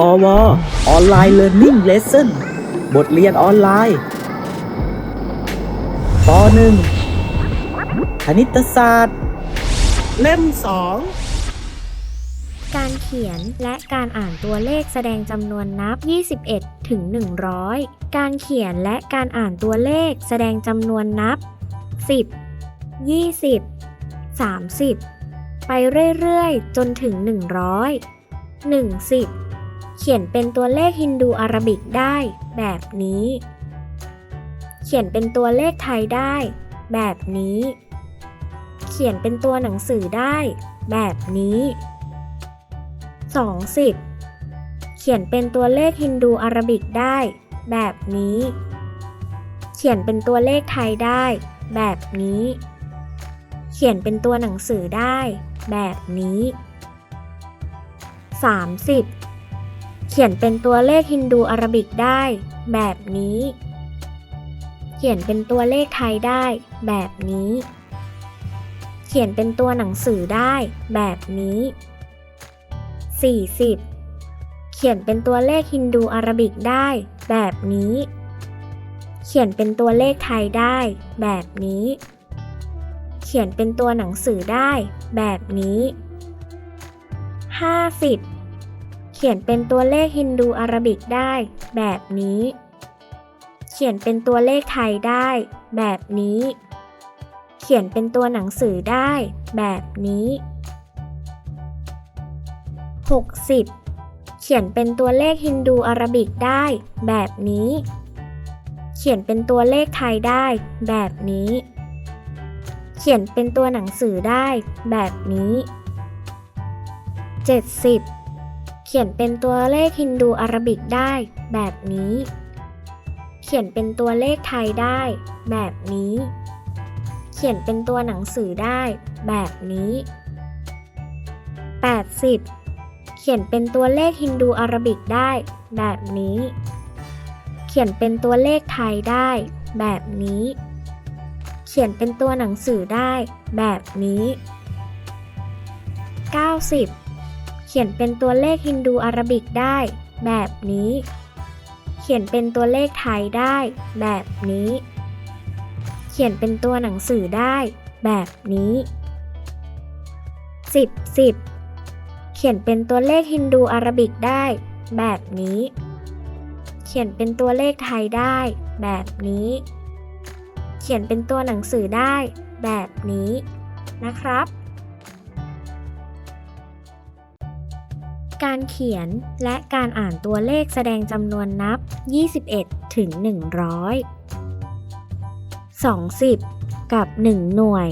พอวออนไลน์เรียนรู้เลสเซ่นบทเรียนออนไลน์ป .1 คณิตศาสตร์ เล่มสองการเขียนและการอ่านตัวเลขแสดงจำนวนนับ 21 ถึง 100 การเขียนและการอ่านตัวเลขแสดงจำนวนนับ 10 20 30 ไปเรื่อย ๆ จนถึง 100 10 เขียนเป็นตัวเลขฮินดูอาราบิกได้แบบนี้ เขียนเป็นตัวเลขไทยได้แบบนี้ เขียนเป็นตัวหนังสือได้แบบนี้ 20 เขียนเป็นตัวเลขฮินดูอาราบิกได้แบบนี้ เขียนเป็นตัวเลขไทยได้แบบนี้ เขียนเป็นตัวหนังสือได้แบบนี้ 30 เขียนเป็นตัวเลขฮินดูอาราบิกได้ แบบนี้ เขียนเป็นตัวเลขไทยได้ แบบนี้ เขียนเป็นตัวหนังสือได้ แบบนี้ 40 เขียนเป็นตัวเลขฮินดูอาราบิกได้ แบบนี้ เขียนเป็นตัวเลขไทยได้ แบบนี้ เขียนเป็นตัวหนังสือได้ แบบนี้ 50 เขียนเป็นตัวเลขฮินดูอาราบิกได้ แบบนี้ เขียนเป็นตัวเลขไทยได้ แบบนี้ เขียนเป็นตัวหนังสือได้ แบบนี้ 60 เขียนเป็นตัวเลขฮินดูอาราบิกได้ แบบนี้ เขียนเป็นตัวเลขไทยได้ แบบนี้ เขียนเป็นตัวหนังสือได้ แบบนี้ 70 ขียนเป็นตัวเลขฮินดูอาราบิกได้แบบนี้ เขียนเป็นตัวเลขไทยได้แบบนี้ เขียนเป็นตัวหนังสือได้แบบนี้ 80 เขียนเป็นตัวเลขฮินดูอาราบิกได้แบบนี้ เขียนเป็นตัวเลขไทยได้แบบนี้ เขียนเป็นตัวหนังสือได้แบบนี้ 90 เขียนเป็นตัวเลขฮินดูอารบิกได้ แบบนี้ เขียนเป็นตัวเลขไทยได้ แบบนี้ เขียนเป็นตัวหนังสือได้ แบบนี้ 10 10 เขียนเป็นตัวเลขฮินดูอารบิกได้ แบบนี้ เขียนเป็นตัวเลขไทยได้ แบบนี้ เขียนเป็นตัวหนังสือได้ แบบนี้นะครับ การเขียนและการอ่านตัวเลขแสดงจำนวนนับ 21 ถึง 100 20 กับ 1 หน่วย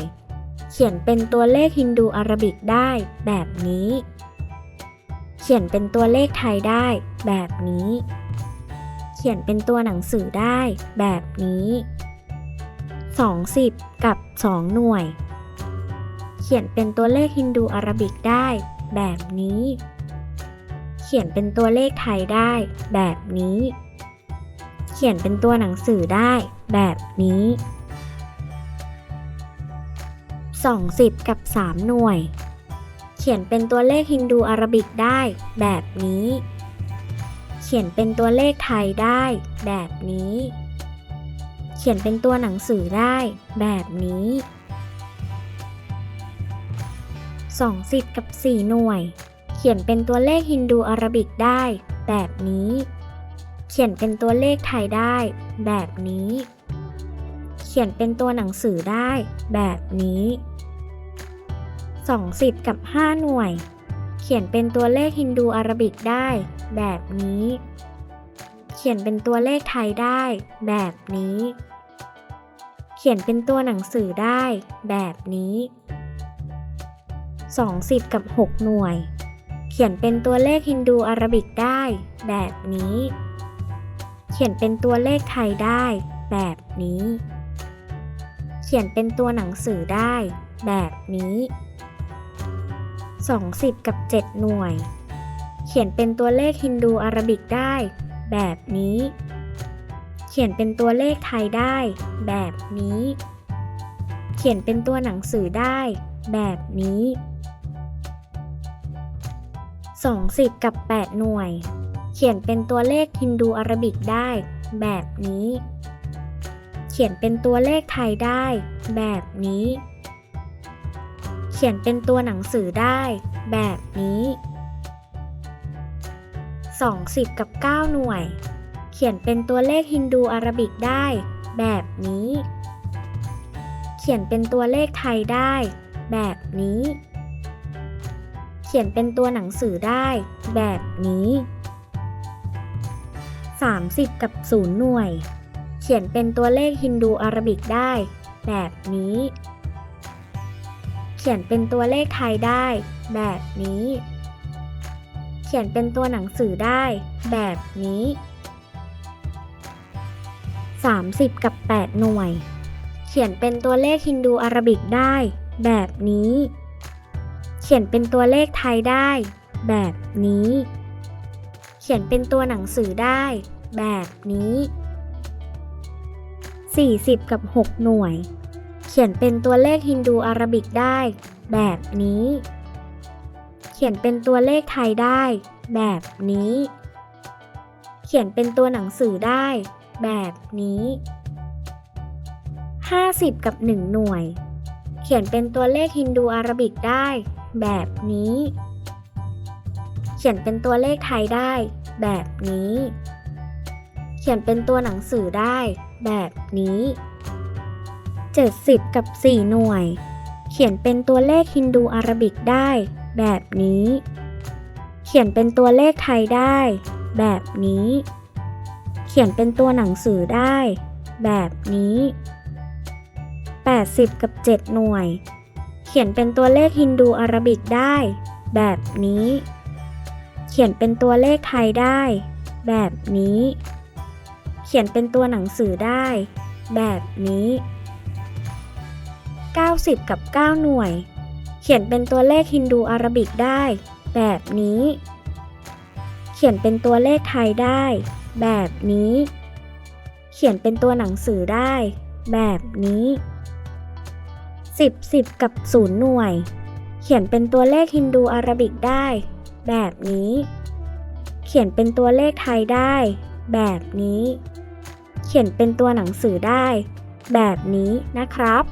เขียนเป็นตัวเลขฮินดูอารบิกได้แบบนี้ เขียนเป็นตัวเลขไทยได้แบบนี้ เขียนเป็นตัวหนังสือได้แบบนี้ 20 กับ 2 หน่วย เขียนเป็นตัวเลขฮินดูอารบิกได้แบบนี้ ขียนเป็นตัวเลขไทยได้ แบบนี้ เขียนเป็นตัวหนังสือได้ แบบนี้ 20 กับ 3 หน่วย เขียนเป็นตัวเลขฮินดูอาราบิกได้ แบบนี้ เขียนเป็นตัวเลขไทยได้ แบบนี้ เขียนเป็นตัวหนังสือได้ แบบนี้ 20 กับ 4 หน่วย ขียนเป็นตัวเลขฮินดูอาราบิกได้ แบบนี้ เขียนเป็นตัวเลขไทยได้ แบบนี้ เขียนเป็นตัวหนังสือได้ แบบนี้20กับ5หน่วย เขียนเป็นตัวเลขฮินดูอาราบิกได้ แบบนี้ เขียนเป็นตัวเลขไทยได้ แบบนี้ เขียนเป็นตัวหนังสือได้ แบบนี้ 20 กับ 6 หน่วย เขียนเป็นตัวเลขฮินดูอารบิกได้ แบบนี้ เขียนเป็นตัวเลขไทยได้ แบบนี้ เขียนเป็นตัวหนังสือได้ แบบนี้ 20 กับ 7 หน่วย เขียนเป็นตัวเลขฮินดูอารบิกได้ แบบนี้ เขียนเป็นตัวเลขไทยได้ แบบนี้ เขียนเป็นตัวหนังสือได้ แบบนี้ 20 กับ 8 หน่วย เขียนเป็นตัวเลขฮินดูอาราบิกได้ แบบนี้ เขียนเป็นตัวเลขไทยได้ แบบนี้ เขียนเป็นตัวหนังสือได้ แบบนี้ 20 กับ 9 หน่วย เขียนเป็นตัวเลขฮินดูอาราบิกได้ แบบนี้ เขียนเป็นตัวเลขไทยได้ แบบนี้ ขียนเป็นตัวหนังสือได้ แบบนี้ 30 กับ 0 หน่วย เขียนเป็นตัวเลขฮินดูอารบิกได้ แบบนี้ เขียนเป็นตัวเลขไทยได้ แบบนี้ เขียนเป็นตัวหนังสือได้ แบบนี้ 30 กับ 8 หน่วย เขียนเป็นตัวเลขฮินดูอารบิกได้ แบบนี้ เขียนเป็นตัวเลขไทยได้ แบบนี้ เขียนเป็นตัวหนังสือได้ แบบนี้ 40 กับ 6 หน่วย เขียนเป็นตัวเลขฮินดูอาราบิกได้ แบบนี้ เขียนเป็นตัวเลขไทยได้ แบบนี้ เขียนเป็นตัวหนังสือได้ แบบนี้ 50 กับ 1 หน่วย เขียนเป็นตัวเลขฮินดูอาราบิกได้ แบบนี้ เขียนเป็นตัวเลขไทยได้ แบบนี้ เขียนเป็นตัวหนังสือได้ แบบนี้ 70 กับ 4 หน่วย เขียนเป็นตัวเลขฮินดูอาราบิกได้ แบบนี้ เขียนเป็นตัวเลขไทยได้ แบบนี้ เขียนเป็นตัวหนังสือได้ แบบนี้ 80 กับ 7 หน่วย ขียนเป็นตัวเลขฮินดูอาราบิกได้ แบบนี้ เขียนเป็นตัวเลขไทยได้ แบบนี้ เขียนเป็นตัวหนังสือได้ แบบนี้ 90 กับ 9 หน่วย เขียนเป็นตัวเลขฮินดูอาราบิกได้ แบบนี้ เขียนเป็นตัวเลขไทยได้ แบบนี้ เขียนเป็นตัวหนังสือได้ แบบนี้ 10 10 กับ 0 หน่วย เขียนเป็นตัวเลขฮินดูอารบิกได้ แบบนี้ เขียนเป็นตัวเลขไทยได้ แบบนี้ เขียนเป็นตัวหนังสือได้ แบบนี้นะครับ